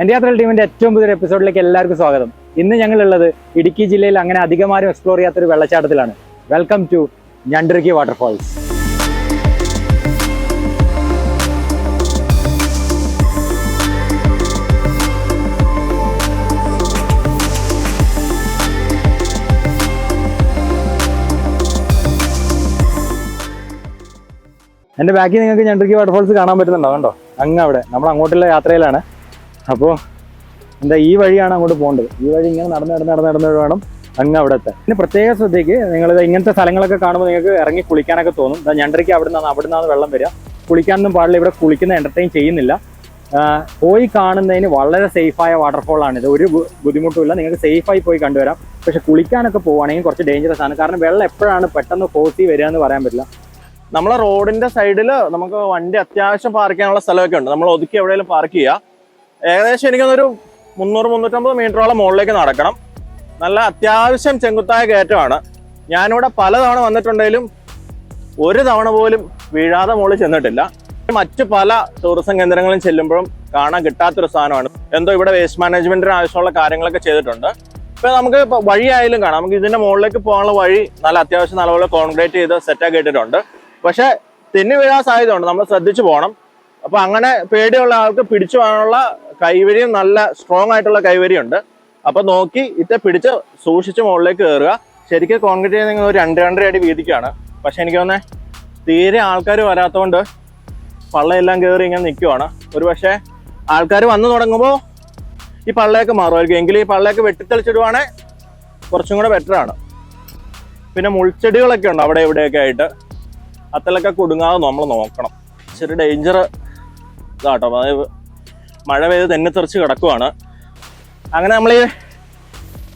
എന്റെ യാത്രയിൽ ടീമിന്റെ ഏറ്റവും പുതിയൊരു എപ്പിസോഡിലേക്ക് എല്ലാവർക്കും സ്വാഗതം. ഇന്ന് ഞങ്ങളുള്ളത് ഇടുക്കി ജില്ലയിൽ അങ്ങനെ അധികമാരും എക്സ്പ്ലോർ ചെയ്യാത്തൊരു വെള്ളച്ചാട്ടത്തിലാണ്. വെൽക്കം ടു ഞണ്ടിറുക്കി വാട്ടർഫാൾസ് എന്റെ ബാക്കിൽ നിങ്ങൾക്ക് ഞണ്ടിറുക്കി വാട്ടർഫാൾസ് കാണാൻ പറ്റുന്നുണ്ടോ? കണ്ടോ? അങ്ങ് അവിടെ. നമ്മൾ അങ്ങോട്ടുള്ള യാത്രയിലാണ്. അപ്പോൾ എന്താ ഈ വഴിയാണ് അങ്ങോട്ട് പോകേണ്ടത്. ഈ വഴി ഇങ്ങനെ നടന്ന് നടന്ന് നടന്ന് നടന്ന് വേണം അങ്ങ് അവിടെ എത്താൻ. പിന്നെ പ്രത്യേക ശ്രദ്ധയ്ക്ക് നിങ്ങൾ ഇങ്ങനത്തെ സ്ഥലങ്ങളൊക്കെ കാണുമ്പോൾ നിങ്ങൾക്ക് ഇറങ്ങി കുളിക്കാനൊക്കെ തോന്നും. ഞണ്ടരയ്ക്ക് അവിടെ നിന്നാണ് അവിടെ നിന്നാണ് വെള്ളം വരിക. കുളിക്കാനൊന്നും പാടില്ല ഇവിടെ കുളിക്കുന്ന എന്റർടൈൻ ചെയ്യുന്നില്ല. പോയി കാണുന്നതിന് വളരെ സേഫായ ഇത്. ഒരു ബുദ്ധിമുട്ടുമില്ല. നിങ്ങൾക്ക് സേഫായി പോയി കണ്ടുവരാം. പക്ഷെ കുളിക്കാനൊക്കെ പോവുകയാണെങ്കിൽ കുറച്ച് ഡേഞ്ചറസ് ആണ്. കാരണം വെള്ളം എപ്പോഴാണ് പെട്ടെന്ന് ഫോസി വരിക എന്ന് പറയാൻ പറ്റില്ല. നമ്മളെ റോഡിന്റെ സൈഡിൽ നമുക്ക് വണ്ടി അത്യാവശ്യം പാർക്ക് ചെയ്യാനുള്ള സ്ഥലമൊക്കെ ഉണ്ട്. നമ്മൾ ഒതുക്കി എവിടെയെങ്കിലും പാർക്ക് ചെയ്യുക ഏകദേശം എനിക്കൊന്നൊരു മുന്നൂറ് മുന്നൂറ്റമ്പത് മീറ്ററോളം മുകളിലേക്ക് നടക്കണം. നല്ല അത്യാവശ്യം ചെങ്കുത്തായ കയറ്റമാണ്. ഞാനിവിടെ പലതവണ വന്നിട്ടുണ്ടെങ്കിലും ഒരു തവണ പോലും വീഴാതെ മുകളിൽ ചെന്നിട്ടില്ല. മറ്റു പല ടൂറിസം കേന്ദ്രങ്ങളും ചെല്ലുമ്പോഴും കാണാൻ കിട്ടാത്തൊരു സാധനമാണ്. എന്തോ ഇവിടെ വേസ്റ്റ് മാനേജ്മെന്റിന് ആവശ്യമുള്ള കാര്യങ്ങളൊക്കെ ചെയ്തിട്ടുണ്ട്. ഇപ്പൊ നമുക്ക് വഴിയായാലും കാണാം. നമുക്ക് ഇതിന്റെ മുകളിലേക്ക് പോകാനുള്ള വഴി നല്ല അത്യാവശ്യം നല്ലപോലെ കോൺക്രീറ്റ് ചെയ്ത് സെറ്റാക്കി ഇട്ടിട്ടുണ്ട് പക്ഷെ തെന്നി വീഴാൻ സാധ്യതയുണ്ട്. നമ്മൾ ശ്രദ്ധിച്ചു പോകണം. അപ്പൊ അങ്ങനെ പേടിയുള്ള ആൾക്ക് പിടിച്ചു പോകാനുള്ള കൈവരിയും നല്ല സ്ട്രോങ് ആയിട്ടുള്ള കൈവരിയുണ്ട്. അപ്പൊ നോക്കി ഇത്തെ പിടിച്ച് സൂക്ഷിച്ച് മുകളിലേക്ക് കയറുക ശരിക്കും കോൺക്രീറ്റ് ചെയ്യുന്ന ഒരു രണ്ട് രണ്ടര അടി വീതിക്കാണ്. പക്ഷെ എനിക്ക് തോന്നുന്നത് തീരെ ആൾക്കാർ വരാത്തതുകൊണ്ട് പള്ളയെല്ലാം കയറി ഇങ്ങനെ നിൽക്കുവാണ് ഒരു പക്ഷേ ആൾക്കാർ വന്നു തുടങ്ങുമ്പോൾ ഈ പള്ളയൊക്കെ മാറുമായിരിക്കും. എങ്കിലും ഈ പള്ളയൊക്കെ വെട്ടിത്തെളിച്ചിടുവാണെങ്കിൽ കുറച്ചും കൂടെ ബെറ്ററാണ് പിന്നെ മുൾച്ചെടികളൊക്കെ ഉണ്ട് അവിടെ ഇവിടെയൊക്കെ ആയിട്ട്. അത്തലൊക്കെ കുടുങ്ങാതെ നമ്മൾ നോക്കണം. ഇച്ചിരി ഡേഞ്ചർ ഇതാട്ടോ. അതായത് മഴ പെയ്ത് തന്നെ തെറിച്ച് കിടക്കുവാണ്. അങ്ങനെ നമ്മൾ ഈ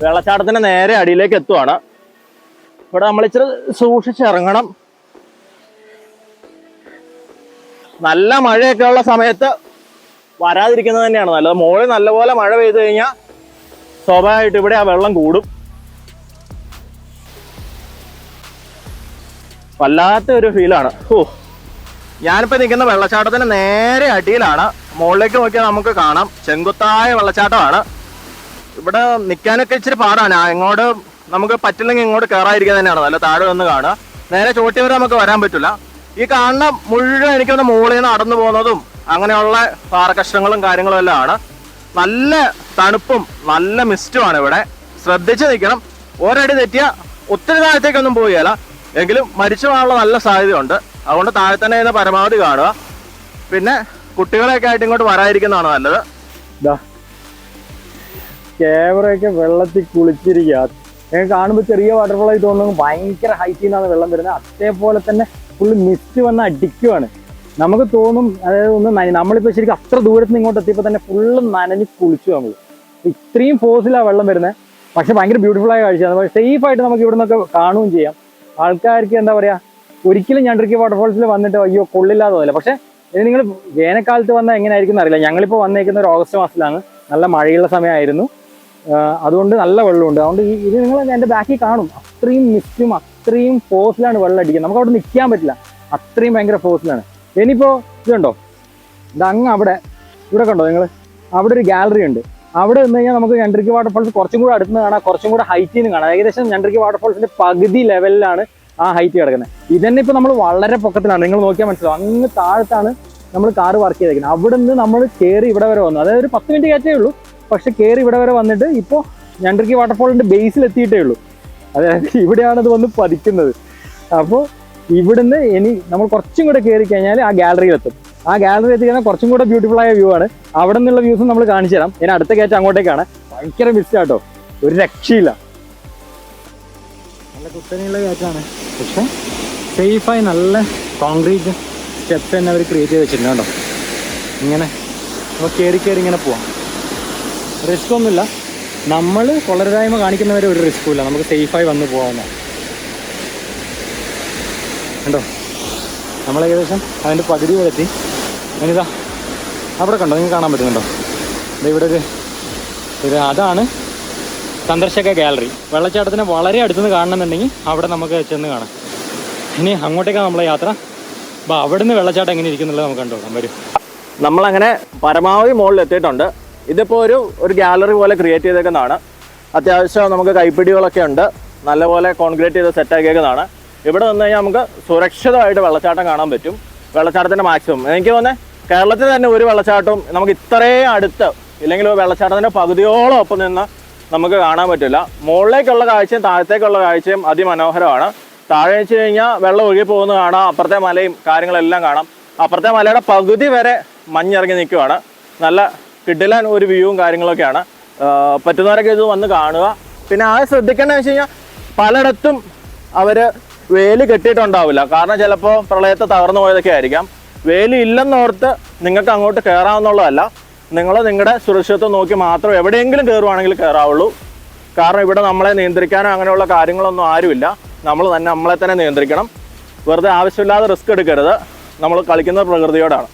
വെള്ളച്ചാട്ടത്തിന്റെ നേരെ അടിയിലേക്ക് എത്തുവാണ്. ഇവിടെ നമ്മൾ ഇച്ചിരി സൂക്ഷിച്ചിറങ്ങണം. നല്ല മഴയൊക്കെ ഉള്ള സമയത്ത് വരാതിരിക്കുന്നത് തന്നെയാണ് നല്ലത്. മുകളിൽ നല്ലപോലെ മഴ പെയ്തു കഴിഞ്ഞാൽ സ്വാഭാവികമായിട്ട് ഇവിടെ ആ വെള്ളം കൂടും. വല്ലാത്ത ഒരു ഫീലാണ് ഓ ഞാനിപ്പോ നിൽക്കുന്ന വെള്ളച്ചാട്ടത്തിന് നേരെ അടിയിലാണ്. മുകളിലേക്ക് നോക്കിയാൽ നമുക്ക് കാണാം. ചെങ്കുത്തായ വെള്ളച്ചാട്ടമാണ്. ഇവിടെ നിൽക്കാനൊക്കെ ഇച്ചിരി പാടാണ്. ഇങ്ങോട്ട് നമുക്ക് പറ്റില്ലെങ്കിൽ ഇങ്ങോട്ട് കയറാതിരിക്കാൻ തന്നെയാണ്. നല്ല താഴെ ഒന്ന് കാണുക. നേരെ ചോട്ടി വരെ നമുക്ക് വരാൻ പറ്റില്ല. ഈ കാണുന്ന മുഴുവൻ എനിക്കൊന്ന് മുകളിൽ നിന്ന് നടന്നു പോകുന്നതും അങ്ങനെയുള്ള പാറകഷ്ണങ്ങളും കാര്യങ്ങളും എല്ലാം ആണ്. നല്ല തണുപ്പും നല്ല മിസ്റ്റുമാണ് ഇവിടെ. ശ്രദ്ധിച്ച് നിൽക്കണം. ഒരടി തെറ്റിയ ഒത്തിരി താഴത്തേക്കൊന്നും പോവുകയില്ല. എങ്കിലും മരിച്ചു പോകാനുള്ള നല്ല സാധ്യതയുണ്ട്. അതുകൊണ്ട് താഴെ തന്നെ ഇരുന്ന് പരമാവധി കാണുക. പിന്നെ കുട്ടികളെയൊക്കെ ആയിട്ട് ഇങ്ങോട്ട് വരാതിരിക്കുന്നതാണ് നല്ലത്. ക്യാമറയൊക്കെ വെള്ളത്തിൽ കുളിച്ചിരിക്കുക. ഞങ്ങൾ കാണുമ്പോൾ ചെറിയ വാട്ടർഫോളായി തോന്നുന്നു. ഭയങ്കര ഹൈറ്റിൽ നിന്നാണ് വെള്ളം വരുന്നത്. അതേപോലെ തന്നെ ഫുള്ള് മിസ്റ്റ് വന്ന് അടിക്കുവാണ്. നമുക്ക് തോന്നും അതായത് ഒന്ന് നമ്മളിപ്പോൾ ശരിക്കും അത്ര ദൂരത്ത് നിന്ന് ഇങ്ങോട്ട് എത്തിയപ്പോൾ തന്നെ ഫുള്ള് നനഞ്ഞ് കുളിച്ചു നമ്മൾ ഇത്രയും ഫോഴ്സിലാണ് വെള്ളം വരുന്നത് പക്ഷെ ഭയങ്കര ബ്യൂട്ടിഫുൾ ആയ കാഴ്ചയാണ്. സേഫ് ആയിട്ട് നമുക്ക് ഇവിടെ നിന്നൊക്കെ കാണുകയും ചെയ്യാം. ആൾക്കാർക്ക് എന്താ പറയാ ഒരിക്കലും ഞാൻ ഞണ്ടിരിക്കുക വാട്ടർഫോൾസിൽ വന്നിട്ട് അയ്യോ കൊള്ളില്ലാതെ പോലെ പക്ഷെ ഇത് നിങ്ങൾ വേനൽക്കാലത്ത് വന്നാൽ എങ്ങനെയായിരിക്കും അറിയില്ല ഞങ്ങളിപ്പോൾ വന്നേക്കുന്ന ഒരു ഓഗസ്റ്റ് മാസത്തിലാണ് നല്ല മഴയുള്ള സമയമായിരുന്നു. അതുകൊണ്ട് നല്ല വെള്ളമുണ്ട്. അതുകൊണ്ട് ഈ ഇത് നിങ്ങൾ എന്റെ ബാക്കിൽ കാണും. അത്രയും മിസ്റ്റും അത്രയും ഫോഴ്സിലാണ് വെള്ളം അടിക്കുന്നത്. നമുക്ക് അവിടെ നിൽക്കാൻ പറ്റില്ല. അത്രയും ഭയങ്കര ഫോഴ്സിലാണ് ഇനിയിപ്പോൾ ഇതുണ്ടോ? ഇത് അങ്ങ് അവിടെ ഇവിടെ കണ്ടോ നിങ്ങൾ അവിടെ ഒരു ഗാലറി ഉണ്ട്. അവിടെ നിന്ന് കഴിഞ്ഞാൽ നമുക്ക് ഞണ്ടിരിക്ക വാട്ടർഫോൾസ് കുറച്ചും കൂടെ അടുത്ത് കാണാം. കുറച്ചും കൂടെ ഹൈറ്റിൽ നിന്ന് കാണാം. ഏകദേശം ഞണ്ടിരിക്ക വാട്ടർഫോൾസിന്റെ പകുതി ലെവലിലാണ് ആ ഹൈറ്റ് കിടക്കുന്നത് ഇതന്നെ ഇപ്പൊ നമ്മൾ വളരെ പൊക്കത്തിലാണ്. നിങ്ങൾ നോക്കിയാൽ മനസ്സിലാവും. അങ്ങ് താഴത്താണ് നമ്മൾ കാർ വർക്ക് ചെയ്തേക്കുന്നത് അവിടെ നിന്ന് നമ്മൾ കയറി ഇവിടെ വരെ വന്നു. അതായത് ഒരു പത്ത് മിനിറ്റ് കയറ്റേ ഉള്ളൂ പക്ഷെ കയറി ഇവിടെ വരെ വന്നിട്ട് ഇപ്പോൾ ഞണ്ടർക്കി വാട്ടർഫോളിന്റെ ബേസിൽ എത്തിയിട്ടേ ഉള്ളൂ. അതായത് ഇവിടെയാണ് ഇത് വന്ന് പതിക്കുന്നത്. അപ്പോൾ ഇവിടുന്ന് ഇനി നമ്മൾ കുറച്ചും കൂടെ കയറി കഴിഞ്ഞാൽ ആ ഗാലറിയിൽ എത്തും ആ ഗാലറി എത്തിക്കഴിഞ്ഞാൽ കുറച്ചും കൂടെ ബ്യൂട്ടിഫുൾ ആയ വ്യൂ ആണ്. അവിടെ നിന്നുള്ള വ്യൂസും നമ്മൾ കാണിച്ചു തരാം ഇനി അടുത്ത കയറ്റം അങ്ങോട്ടേക്കാണ്. ഭയങ്കര മിസ്സാട്ടോ ഒരു രക്ഷയില്ല. നല്ല കുത്തനെയുള്ള കയറ്റാണ് പക്ഷെ സേഫായി നല്ല കോൺക്രീറ്റ് സ്റ്റെപ്സ് തന്നെ അവർ ക്രിയേറ്റ് ചെയ്ത് വെച്ചിട്ടുണ്ട് കേട്ടോ ഇങ്ങനെ. നമ്മൾ കയറി കയറി ഇങ്ങനെ പോവാം. റിസ്ക് ഒന്നുമില്ല. നമ്മൾ കൊളരായ്മ കാണിക്കുന്നവരെ ഒരു റിസ്ക്കും ഇല്ല. നമുക്ക് സേഫായി വന്ന് പോകാവുന്ന കണ്ടോ? നമ്മൾ ഏകദേശം അതിന്റെ പകുതി വരത്തി ഇനിതാ അവിടെ കണ്ടോ? നിങ്ങൾക്ക് കാണാൻ പറ്റുന്നുണ്ടോ? ഇവിടെ ഒരു അതാണ് സന്ദർശക ഗാലറി. വെള്ളച്ചാട്ടത്തിന് വളരെ അടുത്തുനിന്ന് കാണണമെന്നുണ്ടെങ്കിൽ അവിടെ നമുക്ക് ചെന്ന് കാണാം. ഇനി അങ്ങോട്ടേക്കാണ് നമ്മളെ യാത്ര. അപ്പോൾ അവിടുന്ന് വെള്ളച്ചാട്ടം എങ്ങനെ ഇരിക്കുന്നുള്ളത് നമുക്ക് കണ്ടോളാം വരും. നമ്മളങ്ങനെ പരമാവധി മുകളിൽ എത്തിയിട്ടുണ്ട്. ഇതിപ്പോൾ ഒരു ഒരു ഗാലറി പോലെ ക്രിയേറ്റ് ചെയ്തേക്കുന്നതാണ്. അത്യാവശ്യം നമുക്ക് കൈപ്പിടികളൊക്കെ ഉണ്ട്. നല്ലപോലെ കോൺക്രീറ്റ് ചെയ്ത് സെറ്റാക്കിയേക്കുന്നതാണ് ഇവിടെ വന്നു കഴിഞ്ഞാൽ നമുക്ക് സുരക്ഷിതമായിട്ട് വെള്ളച്ചാട്ടം കാണാൻ പറ്റും. വെള്ളച്ചാട്ടത്തിന്റെ മാക്സിമം എനിക്ക് തോന്നുന്നത് കേരളത്തിൽ തന്നെ ഒരു വെള്ളച്ചാട്ടവും നമുക്ക് ഇത്രയും അടുത്ത് ഇല്ലെങ്കിൽ വെള്ളച്ചാട്ടത്തിന്റെ പകുതിയോളം ഒപ്പം നിന്ന് നമുക്ക് കാണാൻ പറ്റില്ല. മുകളിലേക്കുള്ള കാഴ്ചയും താഴത്തേക്കുള്ള കാഴ്ചയും അതിമനോഹരമാണ്. താഴെ വെച്ച് കഴിഞ്ഞാൽ വെള്ളം ഒഴുകി പോകുന്നത് കാണാം. അപ്പുറത്തെ മലയും കാര്യങ്ങളെല്ലാം കാണാം. അപ്പുറത്തെ മലയുടെ പകുതി വരെ മഞ്ഞിറങ്ങി നിൽക്കുവാണ്. നല്ല കിടിലൻ ഒരു വ്യൂവും കാര്യങ്ങളൊക്കെയാണ്. പറ്റുന്നവരൊക്കെ ഇത് വന്ന് കാണുക. പിന്നെ ആ ശ്രദ്ധിക്കേണ്ടത് വെച്ച് കഴിഞ്ഞാൽ പലയിടത്തും അവർ വേലി കെട്ടിയിട്ടുണ്ടാവില്ല. കാരണം ചിലപ്പോൾ പ്രളയത്തെ തകർന്നു പോയതൊക്കെ ആയിരിക്കാം. വേലി ഇല്ലെന്നോർത്ത് നിങ്ങൾക്ക് അങ്ങോട്ട് കയറാവുന്നുള്ളതല്ല നിങ്ങൾ നിങ്ങളുടെ സുരക്ഷിതത്വം നോക്കി മാത്രം എവിടെയെങ്കിലും കയറുവാണെങ്കിൽ കയറാവുള്ളൂ കാരണം ഇവിടെ നമ്മളെ നിയന്ത്രിക്കാനോ അങ്ങനെയുള്ള കാര്യങ്ങളൊന്നും ആരുമില്ല. നമ്മൾ തന്നെ നമ്മളെ തന്നെ നിയന്ത്രിക്കണം. വെറുതെ ആവശ്യമില്ലാതെ റിസ്ക് എടുക്കരുത്. നമ്മൾ കളിക്കുന്ന പ്രകൃതിയോടാണ്.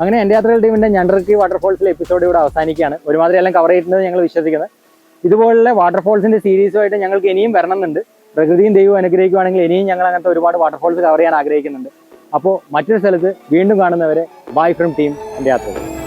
അങ്ങനെ എന്റെ യാത്രകൾ ടീമിന്റെ ഞണ്ടർക്കി വാട്ടർഫോൾസിലെ എപ്പിസോഡ് ഇവിടെ അവസാനിക്കുകയാണ്. ഒരുമാതിരി എല്ലാം കവർ ചെയ്തിട്ടുണ്ട് ഞങ്ങൾ വിശ്വസിക്കുന്നത്. ഇതുപോലുള്ള വാട്ടർഫോൾസിന്റെ സീരീസുമായിട്ട് ഞങ്ങൾക്ക് ഇനിയും വരണമെന്നുണ്ട്. പ്രകൃതിയും ദൈവവും അനുഗ്രഹിക്കുകയാണെങ്കിൽ ഇനിയും ഞങ്ങൾ അങ്ങനത്തെ ഒരുപാട് വാട്ടർഫോൾസ് കവർ ചെയ്യാൻ ആഗ്രഹിക്കുന്നുണ്ട്. അപ്പോൾ മറ്റൊരു സ്ഥലത്ത് വീണ്ടും കാണുന്നവരെ ബൈ ഫ്രം ടീം എന്റെ യാത്രകൾ.